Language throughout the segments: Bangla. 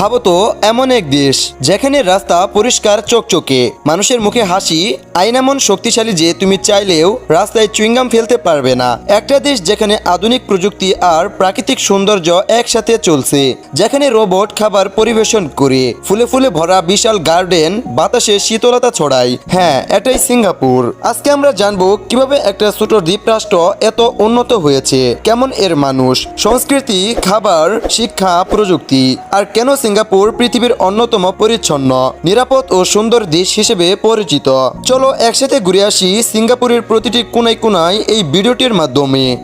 ভাবতো এমন এক দেশ যেখানে রাস্তা পরিষ্কার চকচকে। মানুষের মুখে হাসি আইন এমন শক্তিশালী যে তুমি চাইলেও রাস্তায় চুইংগাম ফেলতে পারবে না। একটা দেশ যেখানে আধুনিক প্রযুক্তি আর প্রাকৃতিক সৌন্দর্য একসাথে চলছে, যেখানে রোবট খাবার পরিবেশন করে, ফুলে ফুলে ভরা বিশাল গার্ডেন, বাতাসে শীতলতা ছড়ায়। হ্যাঁ এটাই সিঙ্গাপুর। আজকে আমরা জানব কীভাবে একটা ছোট দ্বীপরাষ্ট্র এত উন্নত হয়েছে, কেমন এর মানুষ, সংস্কৃতি, খাবার, শিক্ষা, প্রযুক্তি, আর কেন সিঙ্গাপুর পৃথিবীর অন্যতম পরিচ্ছন্ন, নিরাপদ ও সুন্দর দেশ হিসেবে পরিচিত। চলো একসাথে ঘুরে আসি সিঙ্গাপুরের প্রতিটি কোনায় কোনায় এই ভিডিওটির মাধ্যমে।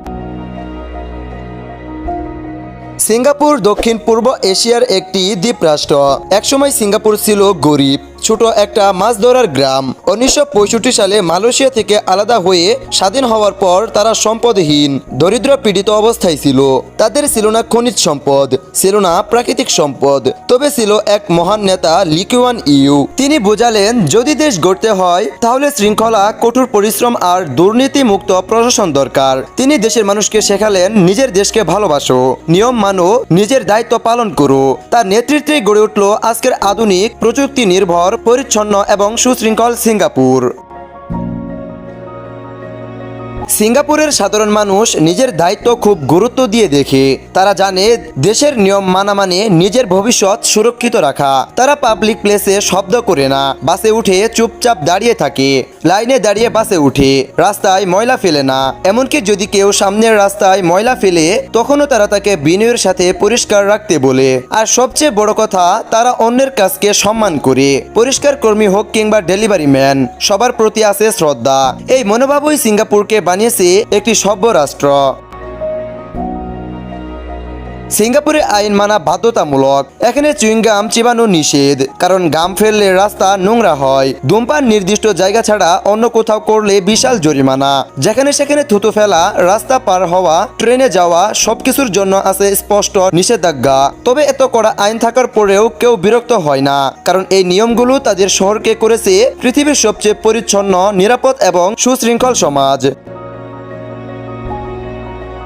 সিঙ্গাপুর দক্ষিণ পূর্ব এশিয়ার একটি দ্বীপরাষ্ট্র। একসময় সিঙ্গাপুর ছিল গরিব। ছোট একটা মাছ ধরার গ্রাম। উনিশশো পঁয়ষট্টি সালে মালয়েশিয়া থেকে আলাদা হয়ে স্বাধীন হওয়ার পর তারা সম্পদহীন, দরিদ্র পীড়িত অবস্থায় ছিল। তাদের ছিল না খনিজ সম্পদ, ছিল না প্রাকৃতিক সম্পদ, তবে ছিল এক মহান নেতা লিকুয়ান ইউ। তিনি বোঝালেন, যদি দেশ গড়তে হয়, তাহলে শৃঙ্খলা, কঠোর পরিশ্রম আর দুর্নীতি মুক্ত প্রশাসন দরকার। তিনি দেশের মানুষকে শেখালেন, নিজের দেশকে ভালোবাসো। নিয়ম মানো, নিজের দায়িত্ব পালন করো। তার নেতৃত্বে গড়ে উঠল আজকের আধুনিক প্রযুক্তি নির্ভর পরিচ্ছন্ন এবং সুশৃঙ্খল সিঙ্গাপুর। সিঙ্গাপুরের সাধারণ মানুষ নিজের দায়িত্ব খুব গুরুত্ব দিয়ে দেখে। তারা জানে দেশের নিয়ম মানা মানে নিজের ভবিষ্যৎ সুরক্ষিত রাখা। তারা পাবলিক প্লেসে শব্দ করে না, বাসে উঠে চুপচাপ দাঁড়িয়ে থাকে। লাইনে দাঁড়িয়ে বাসে উঠে, রাস্তায় ময়লা ফেলে না। এমনকি যদি কেউ সামনের রাস্তায় ময়লা ফেলে, তখনও তারা তাকে বিনয়ের সাথে পরিষ্কার রাখতে বলে। আর সবচেয়ে বড় কথা, তারা অন্যের কাজকে সম্মান করে। পরিষ্কার কর্মী হোক কিংবা ডেলিভারি ম্যান সবার প্রতি আছে শ্রদ্ধা। এই মনোভাবই সিঙ্গাপুরকে বানিয়েছে একটি সভ্য রাষ্ট্র। সিঙ্গাপুরে আইন মানা বাধ্যতামূলক। এখানে চুইংগাম চিবানো নিষেধ, কারণ গাম ফেললে রাস্তা নোংরা হয়। ধূমপান নির্দিষ্ট জায়গা ছাড়া অন্য কোথাও করলে বিশাল জরিমানা। যেখানে সেখানে থুতু ফেলা, রাস্তা পার হওয়া, ট্রেনে যাওয়া সবকিছুর জন্য আছে স্পষ্ট নিষেধাজ্ঞা। তবে এত কড়া আইন থাকার পরেও কেউ বিরক্ত হয় না, কারণ এই নিয়মগুলো তাদের শহরকে করেছে পৃথিবীর সবচেয়ে পরিচ্ছন্ন, নিরাপদ এবং সুশৃঙ্খল সমাজ।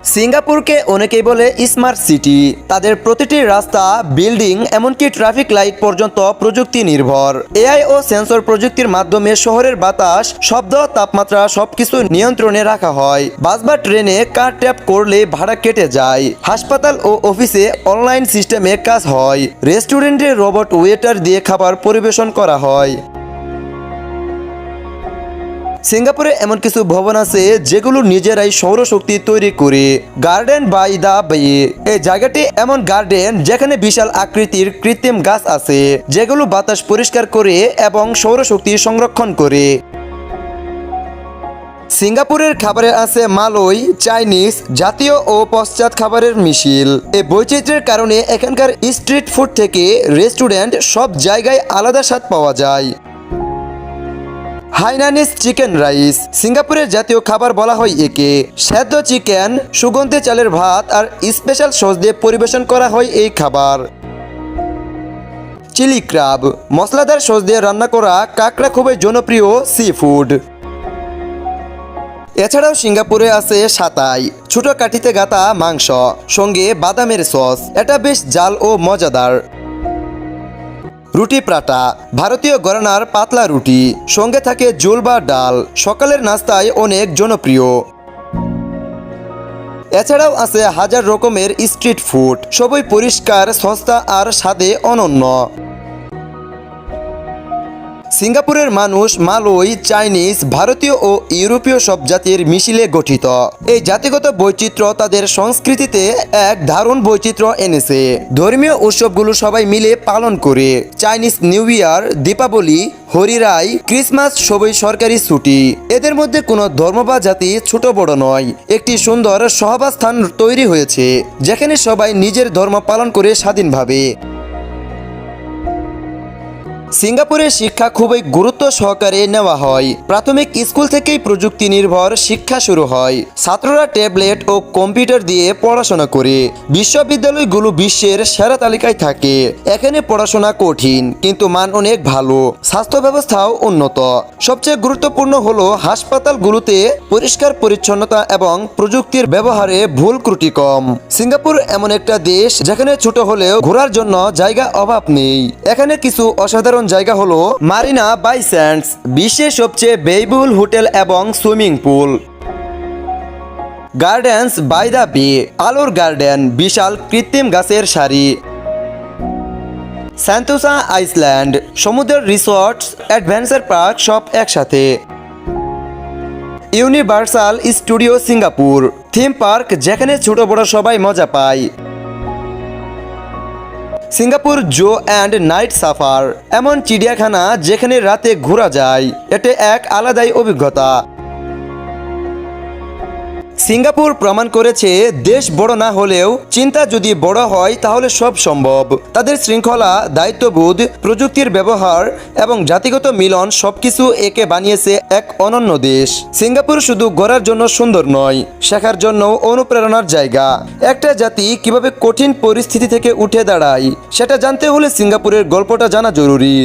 সিঙ্গাপুরকে অনেকেই বলে স্মার্ট সিটি। তাদের প্রতিটি রাস্তা, বিল্ডিং, এমনকি ট্রাফিক লাইট পর্যন্ত প্রযুক্তি নির্ভর। এআই ও সেন্সর প্রযুক্তির মাধ্যমে শহরের বাতাস, শব্দ, তাপমাত্রা সবকিছু নিয়ন্ত্রণে রাখা হয়। বাস বা ট্রেনে কার ট্যাপ করলে ভাড়া কেটে যায়? হাসপাতাল ও অফিসে অনলাইন সিস্টেমে কাজ হয়। রেস্টুরেন্টে রোবট ওয়েটার দিয়ে খাবার পরিবেশন করা হয়। সিঙ্গাপুরে এমন কিছু ভবন আছে যেগুলো নিজেরাই সৌরশক্তি তৈরি করে। গার্ডেন বাই দা বে এই জায়গাটি এমন গার্ডেন যেখানে বিশাল আকৃতির কৃত্রিম গাছ আছে, যেগুলো বাতাস পরিষ্কার করে এবং সৌরশক্তি সংরক্ষণ করে। সিঙ্গাপুরের খাবারে আছে মালয়, চাইনিজ, জাতীয় ও পশ্চাৎ খাবারের মিছিল এই বৈচিত্র্যের কারণে এখানকার স্ট্রিট ফুড থেকে রেস্টুরেন্ট সব জায়গায় আলাদা স্বাদ পাওয়া যায়। Hainanese chicken rice. সিঙ্গাপুরের জাতীয় খাবার বলা হয় একে। সেদ্ধ চিকেন, সুগন্ধি চালের ভাত আর স্পেশাল সস দিয়ে পরিবেশন করা হয় এই খাবার। Chilli crab. মশলাদার সস দিয়ে রান্না করা কাঁকড়া খুবই জনপ্রিয় সি ফুড এছাড়াও সিঙ্গাপুরে আছে সাতাই। ছোট কাঠিতে গাতা মাংস, সঙ্গে বাদামের সস। এটা বেশ জাল ও মজাদার। রুটি প্রাটা, ভারতীয় গরানার পাতলা রুটি, সঙ্গে থাকে জোল বা ডাল, সকালের নাস্তায় অনেক জনপ্রিয়। এছাড়াও আছে হাজার রকমের স্ট্রিট ফুড সবই পরিষ্কার, সস্তা আর স্বাদে অনন্য। সিঙ্গাপুরের মানুষ মালয়, চাইনিজ, ভারতীয় ও ইউরোপীয় সব জাতির মিছিলে গঠিত। এই জাতিগত বৈচিত্র্য তাদের সংস্কৃতিতে এক দারুণ বৈচিত্র্য এনেছে। ধর্মীয় উৎসবগুলো সবাই মিলে পালন করে। Chinese new year, Deepavali Hari Raya Christmas সবই সরকারি ছুটি। এদের মধ্যে কোনো ধর্ম বা জাতি ছোট বড় নয়। একটি সুন্দর সহাবস্থান তৈরি হয়েছে, যেখানে সবাই নিজের ধর্ম পালন করে স্বাধীনভাবে। সিঙ্গাপুরে শিক্ষা খুবই গুরুত্ব সহকারে নেওয়া হয়। প্রাথমিক স্কুল থেকেই প্রযুক্তি নির্ভর শিক্ষা শুরু হয়। ছাত্ররা ট্যাবলেট ও কম্পিউটার দিয়ে পড়াশোনা করে। বিশ্ববিদ্যালয়গুলো বিশ্বের সেরা তালিকায় থাকে। এখানে পড়াশোনা কঠিন, কিন্তু মান অনেক ভালো। স্বাস্থ্য ব্যবস্থাও উন্নত। সবচেয়ে গুরুত্বপূর্ণ হলো হাসপাতালগুলোতে পরিষ্কার পরিচ্ছন্নতা এবং প্রযুক্তির ব্যবহারে ভুল ত্রুটি কম। সিঙ্গাপুর এমন একটা দেশ যেখানে ছোট হলেও ঘোরার জন্য জায়গা অভাব নেই। এখানে কিছু অসাধারণ জায়গা হলো মারিনা বাই স্যান্ডস বিশ্বের সবচেয়ে ব্যয়বহুল হোটেল এবং swimming pool. Gardens by the Bay, আলোর গার্ডেন, বিশাল কৃত্রিম গাছের সারি। স্যান্তোসা আইসল্যান্ড, সমুদ্রের রিসর্টস, অ্যাডভেঞ্চার পার্ক সব একসাথে। Universal studio Singapore, theme park যেখানে ছোট বড় সবাই মজা পায়। Singapore zoo and night safari, এমন চিড়িয়াখানা যেখানে রাতে ঘোরা যায়। এটা এক আলাদাই অভিজ্ঞতা। সিঙ্গাপুর প্রমাণ করেছে দেশ বড় না হলেও চিন্তা যদি বড় হয় তাহলে সব সম্ভব। তাদের শৃঙ্খলা, দায়িত্ববোধ, প্রযুক্তির ব্যবহার এবং জাতিগত মিলন সবকিছু একে বানিয়েছে এক অনন্য দেশ। সিঙ্গাপুর শুধু গড়ার জন্য সুন্দর নয়, শেখার জন্য অনুপ্রেরণার জায়গা। একটা জাতি কীভাবে কঠিন পরিস্থিতি থেকে উঠে দাঁড়ায়, সেটা জানতে হলে সিঙ্গাপুরের গল্পটা জানা জরুরি।